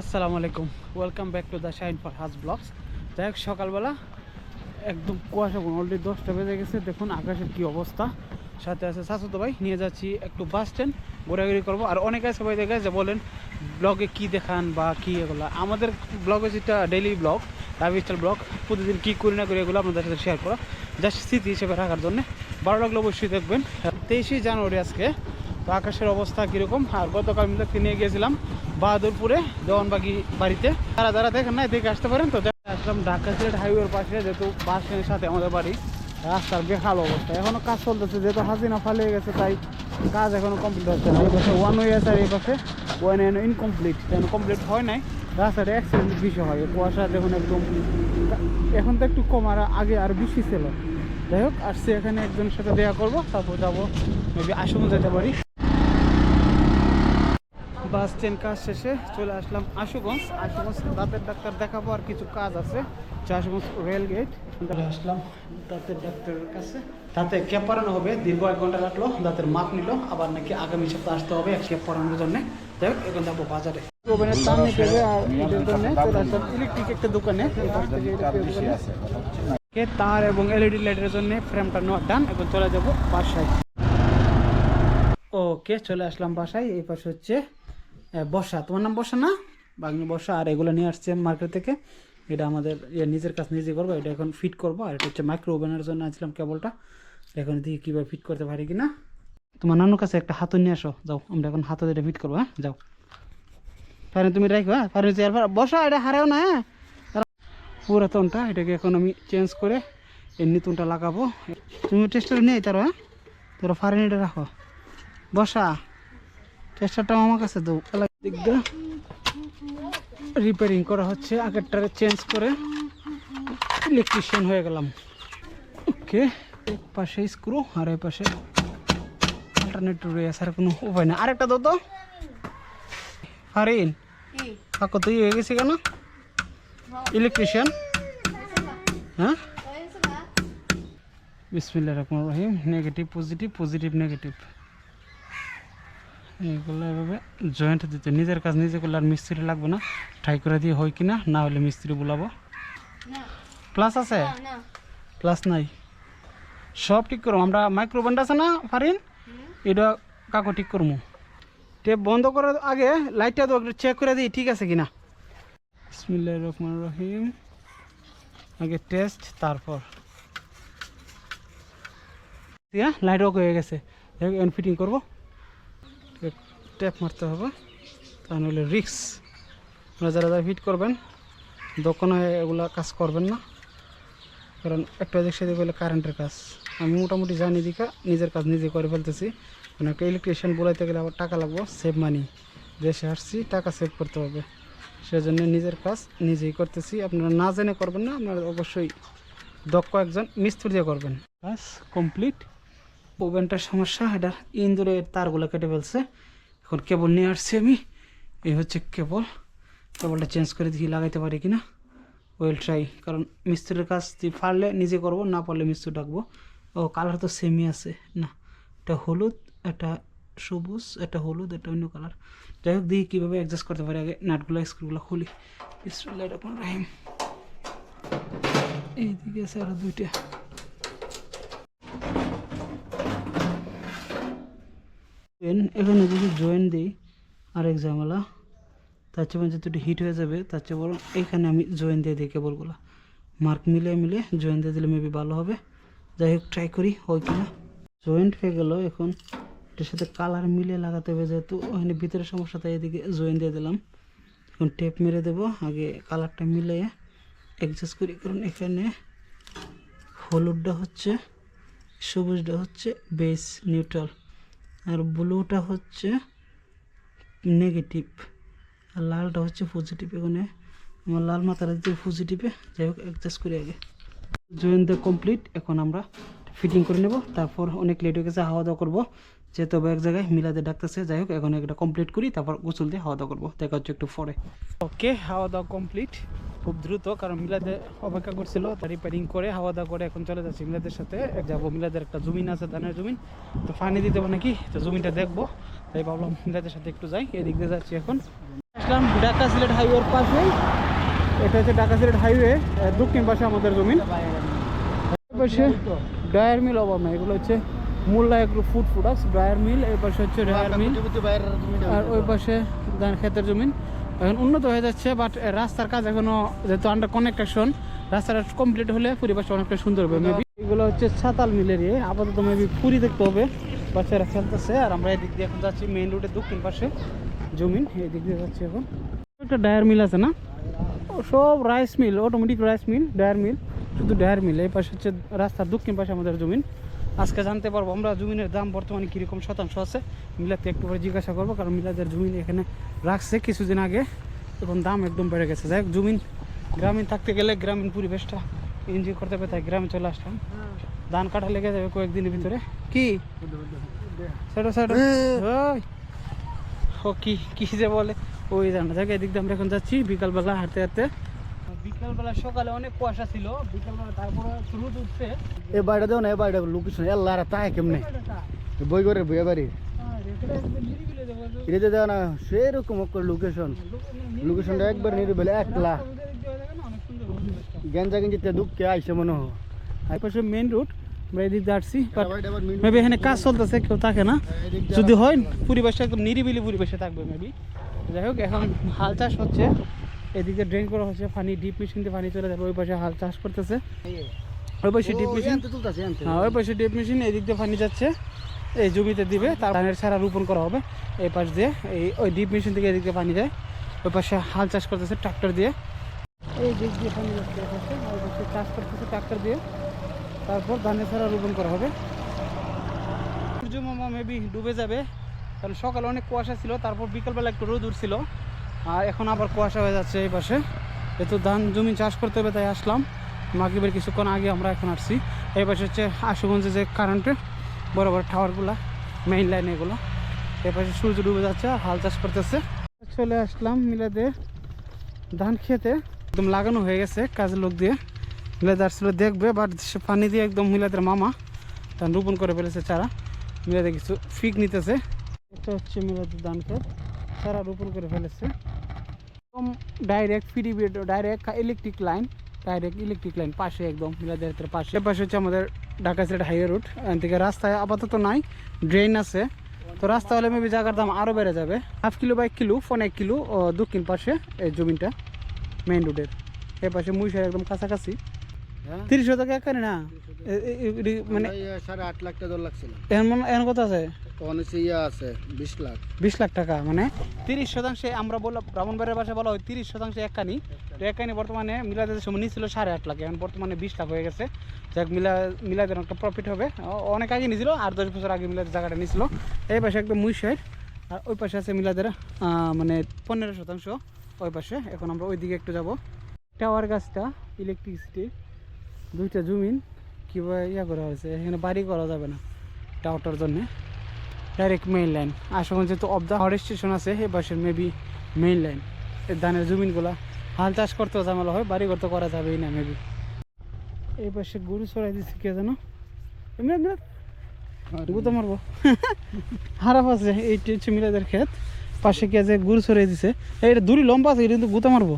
আসসালামু আলাইকুম। Welcome back to the shine for Haz vlogs যাই হোক, সকালবেলা একদম কুয়াশা অলরেডি দশটা বেজে গেছে। দেখুন আকাশের কি অবস্থা। সাথে আছে শাশুতো ভাই, নিয়ে যাচ্ছি একটু বাস স্ট্যান্ড ঘোরাঘুরি করব। আর অনেকে আছে ভাই, দেখে যে বলেন ব্লগে কি দেখান বা কী এগুলো। আমাদের ব্লগে যেটা ডেইলি ব্লগ লাইফস্টাইল ব্লগ প্রতিদিন কী করি না করি এগুলো আপনাদের সাথে শেয়ার করা। জাস্ট স্মৃতি হিসেবে রাখার জন্য। ভালো লাগলে অবশ্যই দেখবেন। তেইশে জানুয়ারি আজকে। তো আকাশের অবস্থা কীরকম? আর গতকাল মিলাদকে নিয়ে গিয়েছিলাম। বাহাদুরপুরে দেওয়ানবাগি বাড়িতে। তারা যারা দেখেন না দেখে আসতে পারেন। তো আসলাম ঢাকা সিলেট হাইওয়ের পাশে, যেহেতু বাস সাথে আমাদের বাড়ি। রাস্তার বেহাল অবস্থা। এখনও কাজ চলতেছে, যেহেতু হাসিনা ফালিয়ে গেছে, তাই কাজ এখনও কমপ্লিট হচ্ছে না। এই পাশে ওয়ান ওয়ে আছে আর এই পাশে ওয়ান এন ইনকমপ্লিট কেন কমপ্লিট হয় নাই, রাস্তাটা অ্যাক্সিডেন্ট বেশি হয়। কুয়াশা দেখুন একদম। এখন তো একটু কম, আর আগে আর বেশি ছিল। যাই হোক, আসছি এখানে একজনের সাথে দেখা করব, তারপর যাব। মেবি আশুগঞ্জ যেতে পারি। বাস স্ট্যান্ড কাজ শেষে চলে আসলাম আশুগঞ্জ। আশুগঞ্জ দাঁতের ডাক্তার দেখাবো আর কিছু কাজ আছে। Ashuganj rail gate. চলে আসলাম দাঁতের ডাক্তারের কাছে। দাঁতে ক্যাপ পরানো হবে দীর্ঘ এক ঘণ্টা লাগল দাঁতের মাপ নিল আবার নাকি আগামী সপ্তাহে আসতে হবে এক ক্যাপ পরানোর জন্য। যাই হোক এখন যাব বাজারে। ওভেনের তার নিতে আর এটার জন্য চলে আসলাম ইলেকট্রিক একটা দোকানে। তার এবং এলইডি লাইটের জন্য ফ্রেমটা নেওয়া ডান এখন চলে যাব বাসায়। ওকে চলে আসলাম বাসায়। এই পাশে হচ্ছে বর্ষা। তোমার নাম বর্ষা না? বাগনি বর্ষা, আর এগুলো নিয়ে আসছে মার্কেট থেকে। এটা আমাদের ইয়ে নিজের কাজ নিজে করব, এটা এখন ফিট করব। আর এটা হচ্ছে মাইক্রো ওভেনের জন্য আনছিলাম কেবলটা। এখন দেখি কীভাবে ফিট করতে পারি কি না তোমার নানুর কাছে একটা হাতু নিয়ে আসো। যাও, আমরা এখন হাতে এটা ফিট করব হ্যাঁ? যাও। পারেন তুমি রাখো হ্যাঁ? পারেন চেয়ার বসা এটা হারাও না হ্যাঁ? পুরাতনটা এটাকে এখন আমি চেঞ্জ করে এই নতুনটা লাগাবো। তুমি টেস্টার নেই তার হ্যাঁ? তোরা ফারেন, এটা রাখো। বসা টেস্টারটা আমার কাছে দাও দিক দিয়ে রিপেয়ারিং করা হচ্ছে। আগেরটারে চেঞ্জ করে ইলেকট্রিশিয়ান হয়ে গেলাম। ওকে এক পাশে স্ক্রু আর এই পাশে অল্টারনেটিভ রয়েছে আর কোনো উপায় না আরেকটা দো তো। ফারিন কাকু তুই হয়ে গেছি কেন? ইলেকট্রিশিয়ান হ্যাঁ? বিসমিল্লা রহমান রহিম নেগেটিভ পজিটিভ পজিটিভ নেগেটিভ এগুলো এভাবে জয়েন্ট দিতে। নিজের কাজ নিজে করলে আর মিস্ত্রি লাগবে না। ট্রাই করে দিয়ে হয় কিনা না হলে মিস্ত্রি বলাবো। প্লাস আছে? প্লাস নাই। সব ঠিক করব আমরা মাইক্রোভেন্ট আছে না ফারিন? এটা কাকু ঠিক করব টেপ বন্ধ করার আগে লাইটটা তো চেক করে দিই ঠিক আছে কিনা? বিসমিল্লা রহমান রহিম। আগে টেস্ট তারপর। লাইট অফ হয়ে গেছে। ফিটিং করব। ট্যাপ মারতে হবে তা নাহলে রিক্স আপনারা যারা যারা ফিট করবেন, দোকানে এগুলা কাজ করবেন না। কারণ একটা দিক সেদিক কারেন্টের কাজ। আমি মোটামুটি জানি দিকা, নিজের কাজ নিজে করে ফেলতেছি। কারণ একটা ইলেকট্রিশিয়ান বলাইতে গেলে আবার টাকা লাগবো সেভ মানি দেশে আসছি, টাকা সেভ করতে হবে। সেজন্য নিজের কাজ নিজেই করতেছি। আপনারা না জেনে করবেন না, আপনারা অবশ্যই দক্ষ একজন মিস্ত্রি দিয়ে করবেন। কাজ কমপ্লিট ওভেনটার সমস্যা, এটা ইন্দুরের তারগুলো কেটে ফেলছে। এখন কেবল নিয়ে আসছি আমি। এই হচ্ছে কেবল। কেবলটা চেঞ্জ করে দেখি লাগাইতে পারি কি না ওয়েল ট্রাই কারণ মিস্ত্রির কাজ দিয়ে পারলে নিজে করব, না পারলে মিস্ত্রি ডাকবো। ও কালার তো সেমই আছে। না এটা হলুদ এটা সবুজ এটা হলুদ এটা অন্য কালার যাই হোক, দেখি কীভাবে অ্যাডজাস্ট করতে পারি। আগে নাটগুলো, স্ক্রুগুলো খুলি। রহমানির রহিম এইদিকে আছে আরও দুইটা। এন- এখানে যদি জয়েন দিই, আরেক ঝামেলা। তার চেয়ে একটু হিট হয়ে যাবে, তার চেয়ে বরং এখানে আমি জয়েন দিয়ে দিই কেবলগুলো। মার্ক মিলে মিলে জয়েন দিয়ে দিলে মেবি ভালো হবে। যাই হোক ট্রাই করি, হয় কিনা জয়েন্ট হয়ে গেল এখন। এটার সাথে কালার মিলে লাগাতে হবে যেহেতু, ওখানে ভিতরে সমস্যা, তাই এদিকে জয়েন দিয়ে দিলাম। এখন টেপ মেরে দেবো, আগে কালারটা মিলে অ্যাডজাস্ট করি, কারণ এখানে হলুদটা হচ্ছে, সবুজটা হচ্ছে বেস নিউট্রাল আর ব্লুটা হচ্ছে নেগেটিভ আর লালটা হচ্ছে পজিটিভ এখানে। আমার লাল মাথাটা দিতে পজিটিভে যাই হোক অ্যাডজাস্ট করে আগে। জয়েন দ্য কমপ্লিট এখন আমরা ফিটিং করে নেব, তারপর অনেক লেট হয়ে গেছে হাওয়া দাওয়া করব। যেহেতু এক জায়গায় মিলাতে ডাকতেছে, যাই হোক, এখন একটা কমপ্লিট করি, তারপর গোসল দিয়ে হাওয়া দাওয়া করব, দেখা হচ্ছে একটু পরে। ওকে হাওয়া দাওয়া কমপ্লিট খুব দ্রুত, কারণ মিলাদে অপেক্ষা করছিল তা রিপেয়ারিং করে হাওয়া দাওয়া করে এখন চলে যাচ্ছি মিলাদের সাথে। যাব মিলাদের একটা জমিন আছে, ধানের জমিন। তো ফানি দিতে হবে নাকি? তো জমিনটা দেখব, তাই ভাবলাম মিলাদের সাথে একটু যাই, এদিক দিয়ে যাচ্ছি এখন। আসলাম ঢাকা সিলেট হাইওয়ের পাশে। এটা হচ্ছে ঢাকা সিলেট হাইওয়ে, দক্ষিণ পাশে আমাদের জমিন। পাশে ডায়ার মিল অভাব নাই এগুলো হচ্ছে Mollah agro food products dryer mill এই পাশে হচ্ছে ডায়ার মিল আর ওই পাশে ধান ক্ষেতের জমিন এখন উন্নত হয়ে যাচ্ছে বাট রাস্তার কাজ এখনও যেহেতু আন্ডার কনেকশন রাস্তাটা কমপ্লিট হলে পরিবেশটা অনেকটা সুন্দর হবে মেবি এগুলো হচ্ছে ছাতাল মিলের ইয়ে আপাতত মেবি পুরী দেখতে হবে। বাচ্চারা খেলতেছে আর আমরা এদিক দিয়ে এখন যাচ্ছি মেইন রোডের দক্ষিণ পাশে জমিন এই দিক দিয়ে যাচ্ছি এখন। একটা ডায়ার মিল আছে না? সব rice mill automatic rice mill dryer mill শুধু ডায়ার মিল, এই পাশে হচ্ছে রাস্তার দক্ষিণ পাশে আমাদের জমিন। আজকে জানতে পারব আমরা জমিনের দাম বর্তমানে কীরকম শতাংশ আছে। মিলাতে একটু পরে জিজ্ঞাসা করব, কারণ মিলাদের জমিন এখানে রাখছে কিছুদিন আগে এখন দাম একদম বেড়ে গেছে। যাই জমিন গ্রামীণ থাকতে গেলে গ্রামীণ পরিবেশটা এনজয় করতে হবে তাই গ্রামে চলে আসলাম। ধান কাটা লেগে যাবে কয়েকদিনের ভিতরে। কি? ও কি কি যে বলে? ওই জানা যাক, এদিক দিয়ে আমরা এখন যাচ্ছি। বিকালবেলা হাঁটতে হাঁটতে বিকালবেলা সকালে অনেক কুয়াশা ছিল বিকালবেলা তারপরে রোদ উঠছে। এ বাড়িটা দেও না এ বাড়িটা লোকেশন এল্লাহ তাই কেমনে? বই করে বই বাড়ি। এটা দেও না সেরকম লোকেশন লোকেশনটা একবার নিরিবিলি একলা। গেঞ্জা গেঞ্জিতে দুঃখে আইসে মনে হয়। পাশে মেন এদিক আসছি মেবি এখানে কাজ চলতেছে কেউ থাকে না। যদি হয় পরিবেশটা একদম নিরিবিলি পরিবেশে থাকবে মেবি যাই হোক এখন হাল চাষ হচ্ছে। এদিকে ড্রেন করা হচ্ছে পানি ডিপ মেশিন দিয়ে পানি চলে যাবে ওই পাশে হাল চাষ করতেছে। ওই পাশে ডিপ মেশিন হ্যাঁ ওই পাশে ডিপ মেশিন এদিক দিয়ে পানি যাচ্ছে এই জমিতে দিবে তার ধানের সারা রোপণ করা হবে। এই পাশ দিয়ে এই ওই ডিপ মেশিন থেকে এদিক দিয়ে পানি যায় ওই পাশে হাল চাষ করতেছে ট্রাক্টর দিয়ে। এই দিক দিয়ে পানি যাচ্ছে ওই পাশে চাষ করতেছে ট্রাক্টর দিয়ে। তারপর ধানের সারা রোপণ করা হবে। সূর্য মামা মেবি ডুবে যাবে কারণ সকালে অনেক কুয়াশা ছিল তারপর বিকালবেলা একটু রোদ উঠছিল। আর এখন আবার কুয়াশা হয়ে যাচ্ছে এই পাশে। যেহেতু ধান জমি চাষ করতে হবে, তাই আসলাম। মাগরিবের কিছুক্ষণ আগে আমরা এখন আসছি। এই পাশে হচ্ছে আশুগঞ্জে যে কারেন্টের বড় বড় টাওয়ারগুলো মেইন লাইন এগুলো। এই পাশে সূর্য ডুবে যাচ্ছে, হাল চাষ করতেছে। চলে আসলাম মিলাদে ধান খেতে। একদম লাগানো হয়ে গেছে কাজের লোক দিয়ে। মিলাদের আসলে দেখবে বাট সে পানি দিয়ে একদম মিলাদের মামা। ধান রোপণ করে ফেলেছে চারা। মিলাদের কিছু ফিক নিতেছে। এটা হচ্ছে মিলাদের ধান ক্ষেত। চারা রোপণ করে ফেলেছে। একদম direct free direct electric line direct electric line পাশে একদম মিলাদের পাশে। পাশে হচ্ছে আমাদের ঢাকা সিলেট হাইওয়ে রুট এখান থেকে রাস্তায় আপাতত নাই ড্রেন আছে। তো রাস্তা হলে মেবি জায়গার দাম আরও বেড়ে যাবে। হাফ কিলো বা এক কিলো ফোন এক কিলো দক্ষিণ পাশে এই জমিটা মেইন রোডের এ পাশে মুইশার একদম কাছাকাছি। তিরিশ শতক একারে না? মানে সাড়ে আট লাখ টাকা লাগছিল। এখন মনে এখন কত আছে? ইয়ে আছে বিশ লাখ। বিশ লাখ টাকা মানে? তিরিশ শতাংশে আমরা বললাম ব্রাহ্মণবাড়ির ভাষায় বলা হয় তিরিশ শতাংশে একখানি তো একখানি বর্তমানে মিলাদের সময় নিয়েছিল সাড়ে আট লাখ এখন বর্তমানে বিশ লাখ হয়ে গেছে। যাক মিলা মিলাদের একটা প্রফিট হবে। অনেক আগে নিয়েছিল আর দশ বছর আগে মিলাদের জায়গাটা নিয়েছিল এই পাশে একদম মুই সাইড আর ওই পাশে আছে মিলাদের মানে পনেরো শতাংশ ওই পাশে। এখন আমরা ওই দিকে একটু যাব। টাওয়ার গাছটা ইলেকট্রিসিটির দুইটা জমিন কীভাবে ইয়া করা হয়েছে, এখানে বাড়ি করা যাবে না টাওয়ারটার জন্যে। ডাইরেক্ট মেইন লাইন আশাগঞ্জ যেহেতু অফ দ্য হাওড় স্টেশন আছে এই পাশের মেবি মেইন লাইন এই ধানের জমিনগুলা হাল চাষ করতেও ঝামেলা হয়, বাড়ি করতে করা যাবেই না মেবি এই পাশে গরু চড়াই দিচ্ছে কে জানো? মারবো। আছে হচ্ছে ক্ষেত। পাশে দিছে দূরি লম্বা আছে এটা কিন্তু মারবো।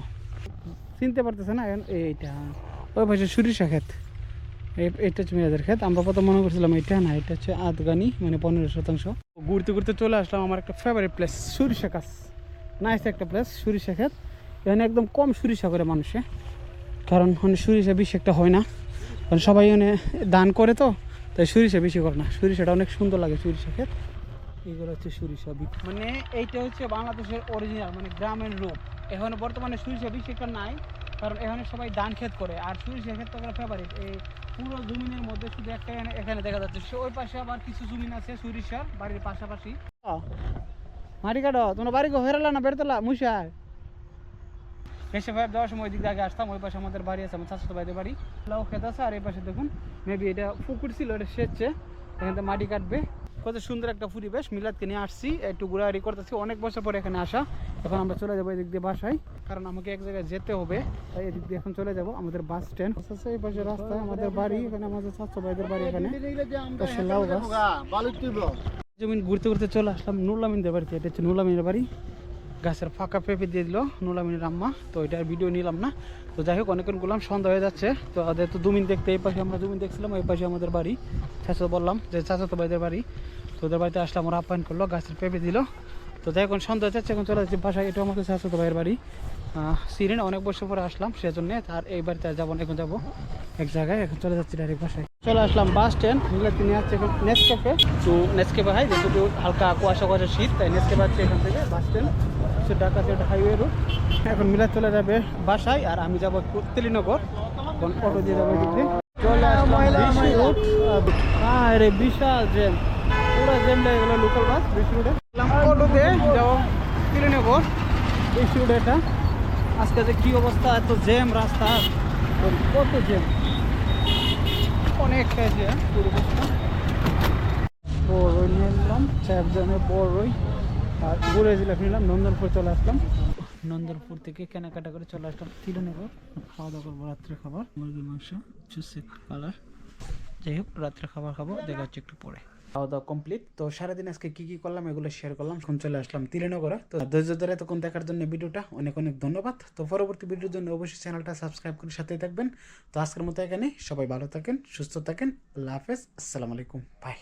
চিনতে পারতেছে না এইটা। ওই পাশে সরিষা ক্ষেত। এটা হচ্ছে মেয়েদের ক্ষেত। আমরা প্রথম মনে করছিলাম এটা না, এটা হচ্ছে আদগানি মানে পনেরো শতাংশ। ঘুরতে ঘুরতে চলে আসলাম আমার একটা ফেভারিট প্লেস সরিষা গাছ। নাইস একটা প্লেস সরিষা ক্ষেত। এখানে একদম কম সরিষা করে মানুষে। কারণ মানে সরিষা বেশি একটা হয় না। কারণ সবাই এখানে দান করে তো, তাই সরিষা বেশি করে না। সরিষাটা অনেক সুন্দর লাগে সরিষা ক্ষেত। এগুলো হচ্ছে সরিষা বীজ। মানে এইটা হচ্ছে বাংলাদেশের অরিজিনাল মানে গ্রামের রূপ। এখন বর্তমানে সরিষা বেশি একটা নাই, কারণ এখানে সবাই ধান ক্ষেত করে। আর সরিষা ক্ষেত তো ফেভারিট এই পুরো জমিনের মধ্যে শুধু একটা এখানে- দেখা যাচ্ছে। ওই পাশে আবার কিছু জমিন আছে সরিষার বাড়ির পাশাপাশি। মাটি কাটো তোমরা বাড়ি হেরালা না বেরতলা মুশায় এসে ভাই যাওয়ার সময় দিক দিয়ে আগে আসতাম ওই পাশে আমাদের বাড়ি আছে আমার চাচাতো ভাইদের বাড়ি। লাউ খেত আছে আর এই পাশে দেখুন মেবি এটা পুকুর ছিল এটা সেচছে এখান থেকে মাটি কাটবে। কত সুন্দর একটা পরিবেশ মিলাদকে নিয়ে আসছি একটু ঘোরাঘুরি করতেছি অনেক বছর পরে এখানে আসা। এখন আমরা চলে যাব এদিক দিয়ে বাসায়। কারণ আমাকে এক জায়গায় যেতে হবে। তাই এদিক দিয়ে এখন চলে যাব আমাদের বাস স্ট্যান্ড। আছে এই পাশে রাস্তায় আমাদের বাড়ি, এখানে আমাদের চাচাতো ভাইদের বাড়ি এখানে। জমিন ঘুরতে ঘুরতে চলে আসলাম নুরলামিনদের বাড়িতে। এটা হচ্ছে নুরলামিনের বাড়ি। গাছের ফাঁকা পেঁপে দিয়ে দিল নুলামিনীর আম্মা। তো এটার ভিডিও নিলাম না। তো যাই হোক, অনেকক্ষণ গুলাম সন্ধ্যা হয়ে যাচ্ছে। তো ওদের তো দুমিন দেখতে, এই পাশে আমরা দুমিন দেখছিলাম, এই পাশে আমাদের বাড়ি। চাচা বললাম যে চাচা তো ভাইদের বাড়ি। তো ওদের বাড়িতে আসলাম, ওরা আপ্যায়ন করল, গাছের পেঁপে দিল। তো যাই এখন সন্ধ্যা যাচ্ছে এখন চলে যাচ্ছি বাসায়। এটা আমাদের চাচা তো ভাইয়ের বাড়ি। সিরিন অনেক বছর পরে আসলাম সেজন্য আর এই বাড়িতে আর যাব না এখন যাব এক জায়গায় এখন চলে যাচ্ছি ডাইরেক্ট বাসায়। চলে আসলাম বাস স্ট্যান্ড তিনি আসছে এখন নেসক্যাফে তো নেসক্যাফে হাই যেহেতু একটু হালকা কুয়াশা কুয়াশা শীত তাই নেসক্যাফে আসছে এখান থেকে বাস স্ট্যান্ড সে ঢাকা থেকে হাইওয়ে রোড এখন মিলাদ চলে যাবে বাসায় আর আমি যাব তেলিনগর এখন অটো দিয়ে যাব এদিক। চলে আসলাম রোড হ্যাঁ বিশাল জ্যাম পুরো জ্যাম লেগে গেলো লোকাল বাস বিশ রোডে যাব তেলিনগর বিশ রোড এটা আজকে যে কি অবস্থা, এত জ্যাম রাস্তা। কত জ্যাম? অনেকটা হ্যাঁ পুরো অবস্থা। বড়ই নিয়ে নিলাম, চারজনের বড়ই। আর ঘুরে জিলাপি নিলাম, নন্দনপুর চলে আসলাম। নন্দনপুর থেকে কেনাকাটা করে চলে আসলাম তিরুনগর। খাওয়া দাওয়া করব, রাত্রে খাবার। মুরগির মাংস চুষে কালার। যাই হোক, রাত্রে খাবার খাব, দেখা হচ্ছে একটু পরে। খাওয়া দাওয়া কমপ্লিট তো সারাদিন আজকে কি কি করলাম, এগুলো শেয়ার করলাম। শুন চলে আসলাম তিরেনগর। তো ধৈর্য ধরে এতক্ষণ দেখার জন্য ভিডিওটা অনেক অনেক ধন্যবাদ। তো পরবর্তী ভিডিওর জন্য অবশ্যই চ্যানেলটা সাবস্ক্রাইব করে সাথে থাকবেন। তো আজকের মতো এখানে সবাই ভালো থাকেন, সুস্থ থাকেন। আল্লাহ হাফেজ। আসসালামু আলাইকুম। বাই